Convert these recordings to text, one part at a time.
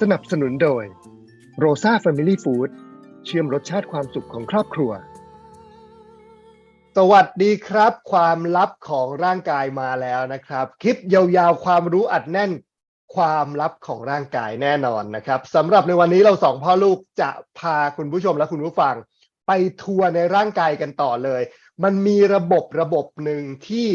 สนับสนุนโดยโรซ a า Family Food เชื่อมรสชาติความสุขของครอบครัว สวัสดีครับ ความลับของร่างกายมาแล้วนะครับ คลิปยาวๆ ความรู้อัดแน่น ความลับของร่างกายแน่นอนนะครับสำหรับในวันนี้เราสองพ่อลูกจะพาคุณผู้ชมและคุณผู้ฟัง ไปทัวร์ในร่างกายกันต่อเลย มันมีระบบระบบหนึ่งที่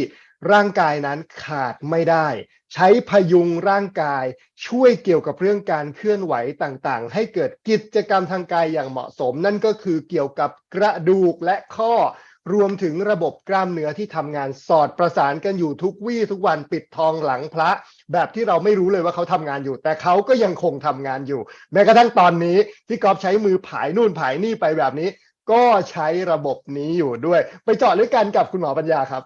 ร่างกายนั้นขาดไม่ได้ ใช้พยุงร่างกายช่วยเกี่ยวกับเรื่องการเคลื่อนไหวต่างๆ ให้เกิดกิจกรรมทางกายอย่างเหมาะสม นั่นก็คือเกี่ยวกับกระดูกและข้อรวมถึงระบบกล้ามเนื้อที่ทำงานสอดประสานกันอยู่ทุกวี่ทุกวันปิดทองหลังพระ แบบที่เราไม่รู้เลยว่าเขาทำงานอยู่ แต่เขาก็ยังคงทำงานอยู่ แม้กระทั่งตอนนี้ที่กอฟใช้มือผายนู่นผายนี่ไปแบบนี้ ก็ใช้ระบบนี้อยู่ด้วย ไปเจาะลึกกันกับคุณหมอปัญญาครับ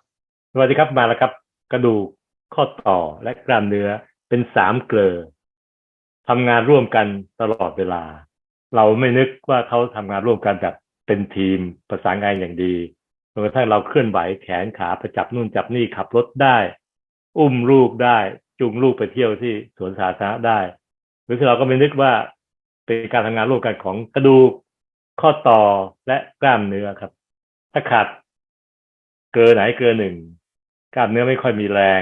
สวัสดีครับมาแล้วครับ กระดูกข้อต่อและกล้ามเนื้อเป็นสามเกลอทำงานร่วมกันตลอดเวลา เราไม่นึกว่าเขาทำงานร่วมกันแบบเป็นทีมประสานงานอย่างดีจนกระทั่งเราเคลื่อนไหวแขนขาไปจับนู่นจับนี่ขับรถได้ อุ้มลูกได้ จูงลูกไปเที่ยวที่สวนสาธารณะได้ หรือเราก็ไม่นึกว่าเป็นการทำงานร่วมกันของกระดูก ข้อต่อและกล้ามเนื้อครับ ถ้าขาดเกินไหนเกินหนึ่งกล้ามเนื้อไม่ค่อยมีแรง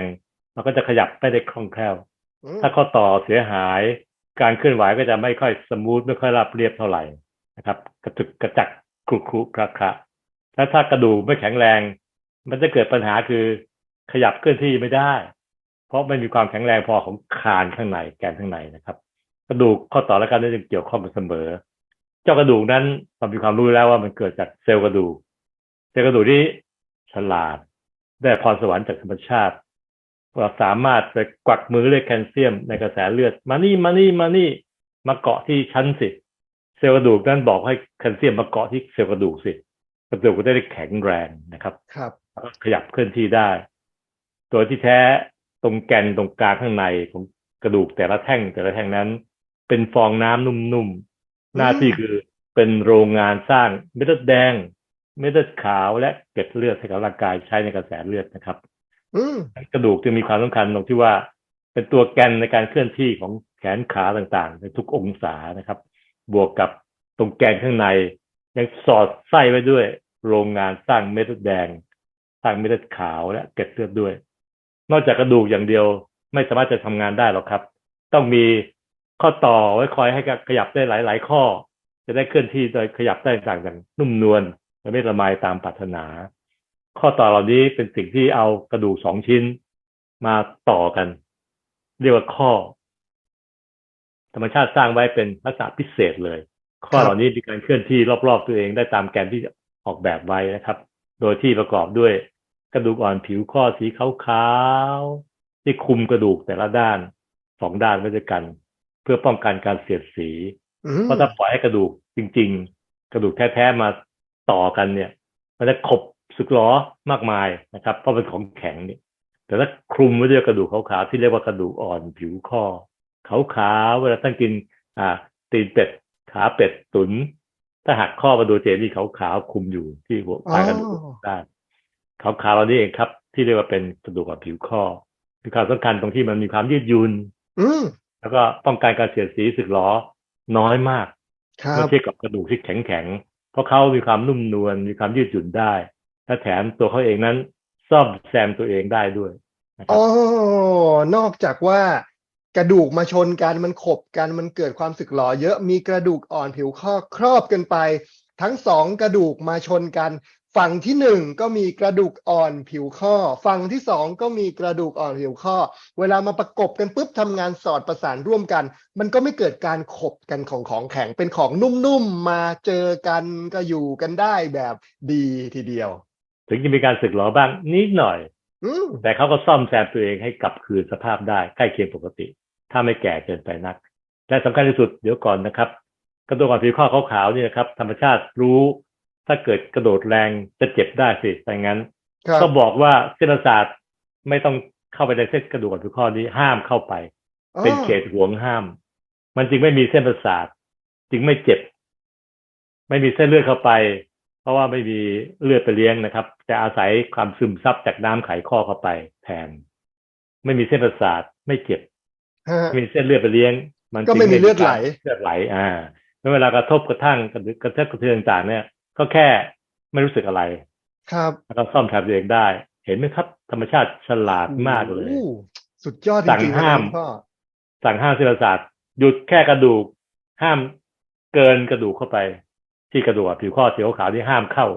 เราก็จะขยับไม่ได้คล่องแคล่วอืมถ้าข้อต่อเสียหาย การเคลื่อนไหวก็จะไม่ค่อยสมูทไม่ค่อยราบเรียบเท่าไหร่นะครับ กระตุกกระจักครุครุคระคระแล้วถ้ากระดูกไม่แข็งแรง มันจะเกิดปัญหาคือขยับเคลื่อนที่ไม่ได้ เพราะไม่มีความแข็งแรงพอของคานข้างในแกนข้างในนะครับ กระดูกข้อต่อและกล้ารเนื้อจึงเกี่ยวข้องกันเสมอ เจ้ากระดูกนั้นเรามีความรู้แล้วว่ามันเกิดจากเซลล์กระดูกเซลล์กระดูกที่ฉลาด ได้พรสวรรค์จากธรรมชาติเราสามารถไปกวักมือเรียกแคลเซียมในกระแสเลือด มานี่มานี่มานี่มาเกาะที่ชั้นสิเซลล์กระดูกนั้นบอกให้แคลเซียมมาเกาะที่เซลล์กระดูกสิกระดูกก็ได้แข็งแรงนะครับครับแล้วก็ขยับเคลื่อนที่ได้โดยที่แท้ตรงแกนตรงกลางข้างในของกระดูกแต่ละแท่งแต่ละแท่งนั้น เป็นฟองน้ำนุ่มๆ หน้าที่คือเป็นโรงงานสร้างเม็ดเลือดแดง เม็ดเลือดขาวและเกล็ดเลือดให้กับร่างกายใช้ในกระแสเลือดนะครับกระดูกจึงมีความสำคัญตรงที่ว่า เป็นตัวแกนในการเคลื่อนที่ของแขนขาต่างๆ ในทุกองศานะครับ บวกกับตรงแกนข้างใน ยังสอดไส้ไว้ด้วย โรงงานสร้างเม็ดเลือดแดง สร้างเม็ดเลือดขาวและเกล็ดเลือดด้วย นอกจากกระดูกอย่างเดียวไม่สามารถจะทำงานได้หรอกครับ ต้องมี ข้อต่อไว้คอยให้ขยับได้หลาย ๆ ข้อ จะได้เคลื่อนที่โดยขยับได้ต่างอย่างนุ่มนวลและไม่ละไมตามปรารถนา ข้อต่อเหล่านี้เป็นสิ่งที่เอากระดูกสองชิ้นมาต่อกัน เรียกว่าข้อ ธรรมชาติสร้างไว้เป็นลักษณะพิเศษเลย ข้อเหล่านี้มีการเคลื่อนที่รอบ ๆ ตัวเองได้ตามแกนที่ออกแบบไว้นะครับ โดยที่ประกอบด้วยกระดูกอ่อนผิวข้อสีขาวๆที่คุมกระดูกแต่ละด้านสองด้านไว้ด้วยกัน เพื่อป้องกันการเสียดสีอืมเพราะถ้าปล่อยให้กระดูกจริง ๆ กระดูกแท้ๆมาต่อกันเนี่ย มันจะขบสึกหรอมากมายนะครับ เพราะเป็นของแข็งนี่แต่ถ้าคลุมไว้ด้วยกระดูกขาวๆที่เรียกว่ากระดูกอ่อนผิวข้อขาวๆเวลาท่านกิน อ่า ตีนเป็ดขาเป็ดตุน ถ้าหักข้อมาดูเจนี่ขาวๆคลุมอยู่ที่หัวปลายกระดูกด้านขาวๆเหล่านี้เองครับ ที่เรียกว่าเป็นกระดูกอ่อนผิวข้อมีความสำคัญตรงที่มันมีความยืดหยุ่นอืม แล้วก็ป้องกันการเสียดสีสึกหรอน้อยมากครัเมื่อบเทียบกับกระดูกที่แข็งแข็งๆเพราะเขามีความนุ่มนวลมีความยืดหยุ่นได้และแถมตัวเขาเองนั้นซ่อมแซมตัวเองได้ด้วยนะครัอ๋บอนอกจากว่ากระดูกมาชนกันมันขบกันมันเกิดความสึกหรอเยอะมีกระดูกอ่อนผิวข้อครอบกันไป ทั้งสองกระดูกมาชนกัน ฝั่งที่หนึ่งก็มีกระดูกอ่อนผิวข้อ ฝั่งที่สองก็มีกระดูกอ่อนผิวข้อ เวลามาประกบกันปุ๊บทำงานสอดประสานร่วมกัน มันก็ไม่เกิดการขบกันของของแข็งเป็นของนุ่มๆมาเจอกันก็อยู่กันได้แบบดีทีเดียว ถึงจะมีการสึกหรอบ้างนิดหน่อยอืมแต่เขาก็ซ่อมแซมตัวเองให้กลับคืนสภาพได้ใกล้เคียงปกติ ถ้าไม่แก่เกินไปนัก และสำคัญที่สุดเดี๋ยวก่อนนะครับกระดูกอ่อนผิวข้อขาวๆเนี่ยนะครับธรรมชาติรู้ ถ้าเกิดกระโดดแรงจะเจ็บได้สิแต่งั้นครับก็บอกว่าเส้นประสาทไม่ต้องเข้าไปในเส้นกระดูกอ่อนผิวข้อนี้ห้ามเข้าไป เป็นเขตห่วงห้าม มันจึงไม่มีเส้นประสาทจึงไม่เจ็บ ไม่มีเส้นเลือดเข้าไป เพราะว่าไม่มีเลือดไปเลี้ยงนะครับจะอาศัยความซึมซับจากน้ำไขข้อเข้าไปแทน ไม่มีเส้นประสาทไม่เจ็บฮะไม่มีเส้นเลือดไปเลี้ยง มันก็ไม่มีเลือดไหลเลือดไหล อ่าแล้วเวลากระทบกระทั่งกระกระทบกระเทือนต่างๆเนี่ย ก็แค่ไม่รู้สึกอะไร ครับแล้วก็ซ่อมแทนตัวเองได้ เห็นไหมครับ ธรรมชาติฉลาดมากเลยโอ้สุดยอดจสั่งริงๆนะห้ามคุณพ่อสั่งห้ามเส้นประสาทหยุดแค่กระดูก ห้ามเกินกระดูกเข้าไป ที่กระดูกอะผิวข้อสีขาวๆที่ห้ามเข้า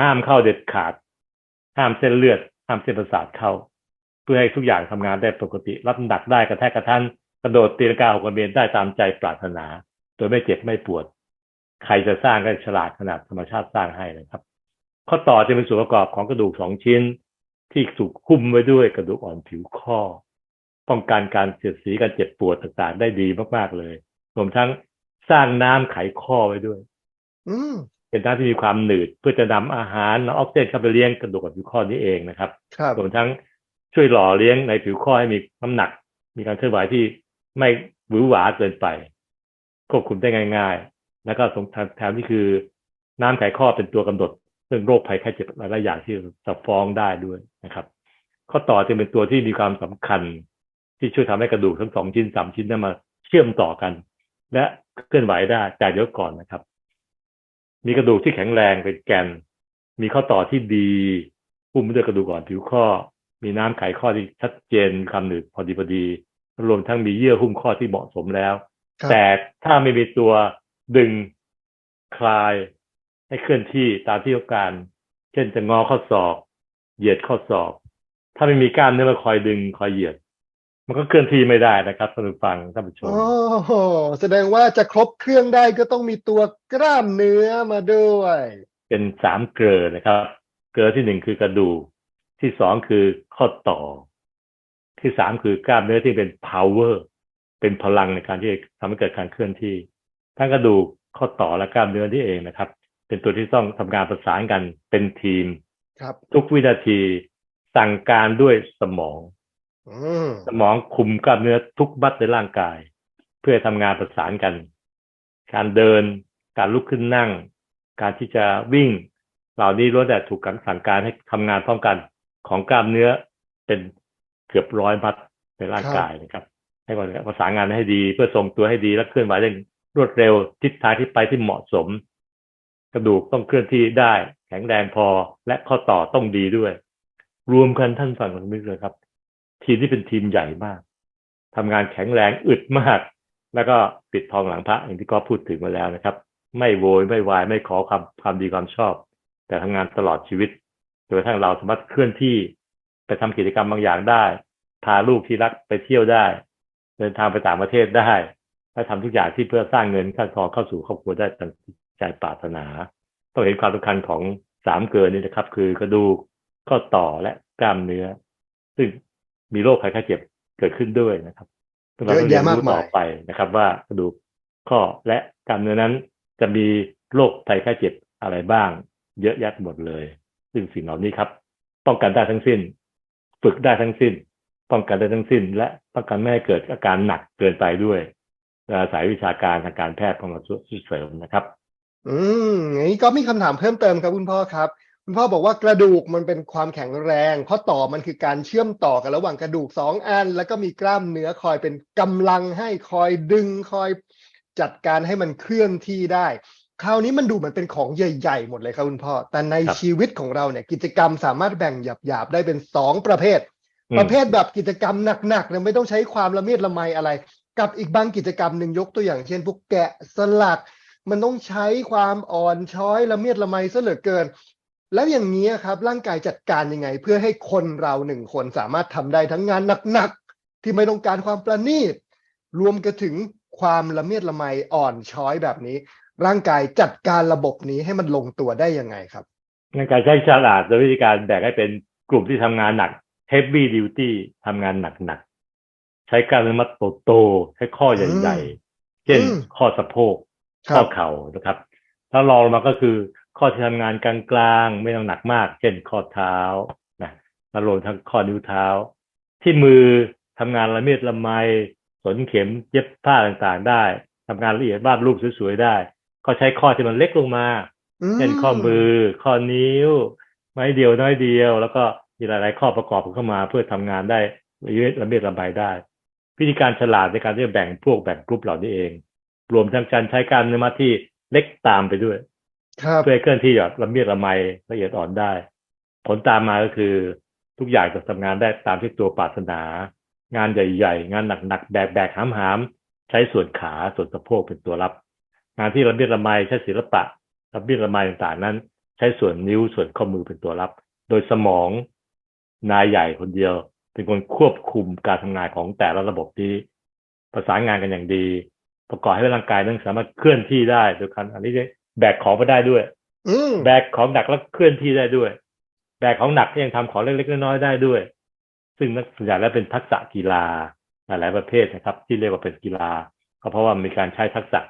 ห้ามเข้าเด็ดขาด ห้ามเส้นเลือด ห้ามเส้นประสาทเข้า เพื่อให้ทุกอย่างทำงานได้ปกติ รับน้ำหนักได้กระแทกกระทันกระโดดตีลังกาหกกระเบนได้ตามใจปรารถนา โดยไม่เจ็บไม่ปวด ใครจะสร้างก็ฉลาดขนาดธรรมชาติสร้างให้เลยครับ ข้อต่อจะเป็นส่วนประกอบของกระดูกสองชิ้น ที่ถูกหุ้มไว้ด้วยกระดูกอ่อนผิวข้อ ป้องกันการเสียดสีการเจ็บปวดต่างๆ ได้ดีมากๆเลยรวมทั้งสร้างน้ำไขข้อไว้ด้วย อืมเป็นน้ำที่มีความหนืดเพื่อจะนำอาหารและออกซิเจนเข้าไปเลี้ยงกระดูกกับผิวข้อนี้เองนะครับครับรวมทั้งช่วยหล่อเลี้ยงในผิวข้อให้มีน้ำหนัก มีการเคลื่อนไหวที่ไม่หวือหวาเกินไปควบคุมได้ง่ายๆ แล้วก็สงแถมที่คือน้ำไขข้อเป็นตัวกำหนดเรื่องโรคภัยไข้เจ็บหลายๆอย่างที่จะฟ้องได้ด้วยนะครับ ข้อต่อจะเป็นตัวที่มีความสำคัญ ที่ช่วยทำให้กระดูกทั้งสองชิ้นสามชิ้นนั้นมาเชื่อมต่อกัน และเคลื่อนไหวได้แต่เดี๋ยวก่อนนะครับ มีกระดูกที่แข็งแรงเป็นแกน มีข้อต่อที่ดีหุ้มด้วยกระดูกอ่อนผิวข้อ มีน้ำไขข้อที่ชัดเจนมีความหนืดพอดีพอดีรวมทั้งมีเยื่อหุ้มข้อที่เหมาะสมแล้วครับแต่ถ้าไม่มีตัว ดึงคลายให้เคลื่อนที่ตามที่ต้องการ เช่นจะงอข้อศอก เหยียดข้อศอก ถ้าไม่มีกล้ามเนื้อมาคอยดึงคอยเหยียด มันก็เคลื่อนที่ไม่ได้นะครับท่านผู้ฟังท่านผู้ชมโอ้โหแสดงว่าจะครบเครื่องได้ก็ต้องมีตัวกล้ามเนื้อมาด้วย เป็นสามเกลือนะครับ เกลือที่หนึ่งคือกระดูกที่สองคือข้อต่อ ที่สามคือกล้ามเนื้อที่เป็น power เป็นพลังในการที่จะทำให้เกิดการเคลื่อนที่ ทั้งกระดูกข้อต่อและกล้ามเนื้อที่เองนะครับ เป็นตัวที่ต้องทำงานประสานกันเป็นทีม ครับ ทุกวินาทีสั่งการด้วยสมองอืมสมองคุมกล้ามเนื้อทุกบัดในร่างกาย เพื่อทำงานประสานกัน การเดิน การลุกขึ้นนั่ง การที่จะวิ่ง เหล่านี้ล้วนแต่ถูกการสั่งการให้ทำงานพร้อมกันของกล้ามเนื้อเป็นเกือบร้อยมัดในร่างกายนะครับ ให้ประสานงานให้ดีเพื่อทรงตัวให้ดีและเคลื่อนไหวได้ รวดเร็วทิศทางที่ไปที่เหมาะสม กระดูกต้องเคลื่อนที่ได้ แข็งแรงพอและข้อต่อต้องดีด้วย รวมกันท่านฟังกันไม่เลยครับ ทีมที่เป็นทีมใหญ่มากทำงานแข็งแรงอึดมาก แล้วก็ปิดทองหลังพระอย่างที่ก็พูดถึงมาแล้วนะครับ ไม่โวยไม่วายไม่ขอความความดีความชอบ แต่ทำงานตลอดชีวิตจนกระทั่งเราสามารถเคลื่อนที่ไปทำกิจกรรมบางอย่างได้พาลูกที่รักไปเที่ยวได้ เดินทางไปต่างประเทศได้ และทำทุกอย่างที่เพื่อสร้างเงินเข้าทองเข้าสู่ครอบครัวได้ตามใจปรารถนา ต้องเห็นความสำคัญของสามเกินนี้นะครับ คือกระดูกข้อต่อและกล้ามเนื้อ ซึ่งมีโรคภัยไข้เจ็บเกิดขึ้นด้วยนะครับเราต้องเรียนรู้ต่อไปนะครับ ว่ากระดูกข้อและกล้ามเนื้อนั้น จะมีโรคภัยไข้เจ็บอะไรบ้าง เยอะแยะหมดเลย ซึ่งสิ่งเหล่านี้ครับ ป้องกันได้ทั้งสิ้น ฝึกได้ทั้งสิ้น ป้องกันได้ทั้งสิ้น และป้องกันไม่ให้เกิดอาการหนักเกินไปด้วย อาศัยวิชาการทางการแพทย์ของเราช่วยเสริมนะครับ อืมอนี้ก็มีคำถามเพิ่มเติมครับคุณพ่อครับ คุณพ่อบอกว่ากระดูกมันเป็นความแข็งแรงข้อต่อมันคือการเชื่อมต่อกันระหว่างกระดูกสองอัน แล้วก็มีกล้ามเนื้อคอยเป็นกำลังให้คอยดึงคอยจัดการให้มันเคลื่อนที่ได้ คราวนี้มันดูเหมือนเป็นของใหญ่ๆ หมดเลยครับคุณพ่อ แต่ในชีวิตของเราเนี่ย กิจกรรมสามารถแบ่งหยาบๆได้เป็นสองประเภท ประเภทแบบกิจกรรมหนักๆเนี่ยไม่ต้องใช้ความละเมียดละไมอะไร กับอีกบางกิจกรรมหนึ่งยกตัวอย่างเช่นพวกแกะสลัก มันต้องใช้ความอ่อนช้อยละเมียดละไมซะเหลือเกิน แล้วอย่างนี้ครับ ร่างกายจัดการยังไง เพื่อให้คนเราหนึ่งคนสามารถทำได้ทั้งงานหนักๆที่ไม่ต้องการความประณีตรวมกันถึงความละเมียดละไมอ่อนช้อยแบบนี้ ร่างกายจัดการระบบนี้ให้มันลงตัวได้ยังไงครับในการใช้ฉลาดโดยวิธีการแบ่งให้เป็นกลุ่มที่ทำงานหนัก heavy duty ทำงานหนักๆ ใช้กล้ามเนื้อมัดโตๆใช้ข้อใหญ่ๆ เช่นอืมข้อสะโพกครัข้อบเข่านะครับแล้วรองลงมาก็คือข้อที่ทำงานกลางๆ ไม่ต้องหนักมาก เช่นข้อเท้านะแล้วรวมทั้งข้อนิ้วเท้า ที่มือทำงานละเมียดละไมสนเข็มเย็บผ้าต่างๆ ได้ทำงานละเอียดวาดรูปสวยๆได้ ก็ใช้ข้อที่มันเล็กลงมามเช่นข้อมือ ข้อนิ้ว ไม้เดียวน้อยเดียว แล้วก็มีหลายๆข้อประกอบเข้ามา เพื่อทำงานได้ระเบียดระเบียดระบายได้ วิธีการฉลาดในการที่จะแบ่งพวกแบ่งกลุ่มเหล่านี้เอง รวมทั้งการใช้กล้ารเนื้อมัดที่เล็กตามไปด้วยครับเพื่อให้เคลื่อนที่แบบระเบียดระไมละเอียดอ่อนได้ ผลตามมาก็คือทุกอย่างจะทำงานได้ตามที่ตัวปรารถนา งานใหญ่ๆ งานหนักๆแบกๆหามๆใช้ส่วนขาส่วนสะโพกเป็นตัวรับ งานที่ระเบียดระไมใช้ศิลปะระเบียดระไมต่างๆนั้น ใช้ส่วนนิ้วส่วนข้อมือเป็นตัวรับ โดยสมองนายใหญ่คนเดียว เป็นคนควบคุมการทำงานของแต่ละระบบที่ประสานงานกันอย่างดี ประกอบให้ร่างกายนั้นสามารถเคลื่อนที่ได้โดยการอันนี้แบกของไปได้ด้วยอืมแบกของหนักแล้วเคลื่อนที่ได้ด้วย แบกของหนักก็ยังทำของเล็กๆน้อยๆได้ด้วย ซึ่งนักส่วนใหญ่แล้วเป็นทักษะกีฬาหลายๆประเภทนะครับ ที่เรียกว่าเป็นกีฬา ก็เพราะว่ามีการใช้ทักษะ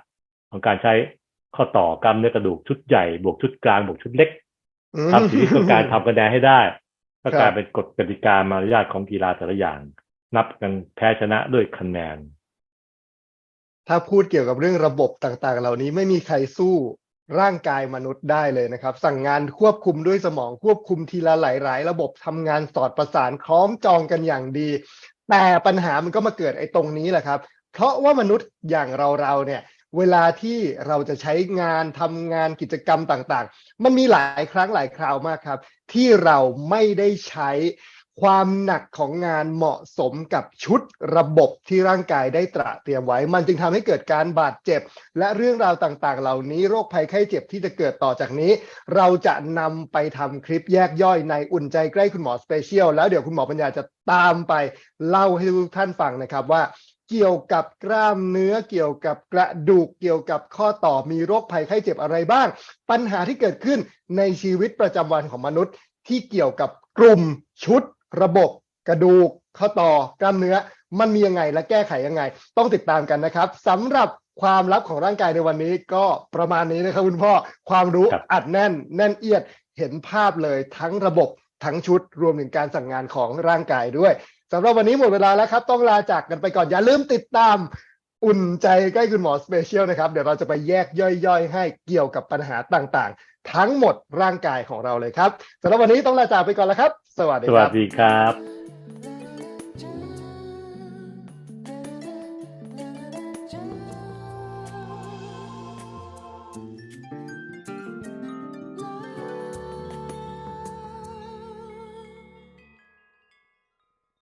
ของการใช้ข้อต่อกล้ามเนื้อกระดูกชุดใหญ่บวกชุดกลางบวกชุดเล็กอืมทำสิ่งที่ต้องการทำคะแนนให้ได้ ก็ครับกลายเป็นกฎกติกามารยาทของกีฬาแต่ละอย่าง นับกันแพ้ชนะด้วยคะแนน ถ้าพูดเกี่ยวกับเรื่องระบบต่างๆ เหล่านี้ไม่มีใครสู้ร่างกายมนุษย์ได้เลยนะครับ สั่งงานควบคุมด้วยสมองควบคุมทีละหลายๆ ระบบทำงานสอดประสานคล้องจองกันอย่างดี แต่ปัญหามันก็มาเกิดไอ้ตรงนี้แหละครับ เพราะว่ามนุษย์อย่างเราๆเนี่ย เวลาที่เราจะใช้งานทำงานกิจกรรมต่างๆ มันมีหลายครั้งหลายคราวมากครับ ที่เราไม่ได้ใช้ความหนักของงานเหมาะสมกับชุดระบบที่ร่างกายได้ตระเตรียมไว้ มันจึงทำให้เกิดการบาดเจ็บ และเรื่องราวต่างๆ เหล่านี้โรคภัยไข้เจ็บที่จะเกิดต่อจากนี้ เราจะนำไปทำคลิปแยกย่อยในอุ่นใจใกล้คุณหมอสเปเชียลแล้วเดี๋ยวคุณหมอปัญญาจะตามไปเล่าให้ทุกท่านฟังนะครับว่า เกี่ยวกับกล้ามเนื้อเกี่ยวกับกระดูกเกี่ยวกับข้อต่อมีโรคภัยไข้เจ็บอะไรบ้าง ปัญหาที่เกิดขึ้นในชีวิตประจำวันของมนุษย์ ที่เกี่ยวกับกลุ่มชุด ระบบ กระดูก ข้อต่อกล้ามเนื้อ มันมียังไงและแก้ไขยังไง ต้องติดตามกันนะครับสำหรับความลับของร่างกายในวันนี้ก็ประมาณนี้นะครับคุณพ่อความรู้ครับอัดแน่น แน่นเอียดเห็นภาพเลยทั้งระบบทั้งชุดรวมถึงการสั่งงานของร่างกายด้วย สำหรับวันนี้หมดเวลาแล้วครับ ต้องลาจากกันไปก่อน อย่าลืมติดตามอุ่นใจใกล้คุณหมอสเปเชียลนะครับ เดี๋ยวเราจะไปแยกย่อยๆ ให้เกี่ยวกับปัญหาต่างๆ ทั้งหมดร่างกายของเราเลยครับสำหรับวันนี้ต้องลาจากไปก่อนแล้วครับ สวัสดีควัรัสดีครับ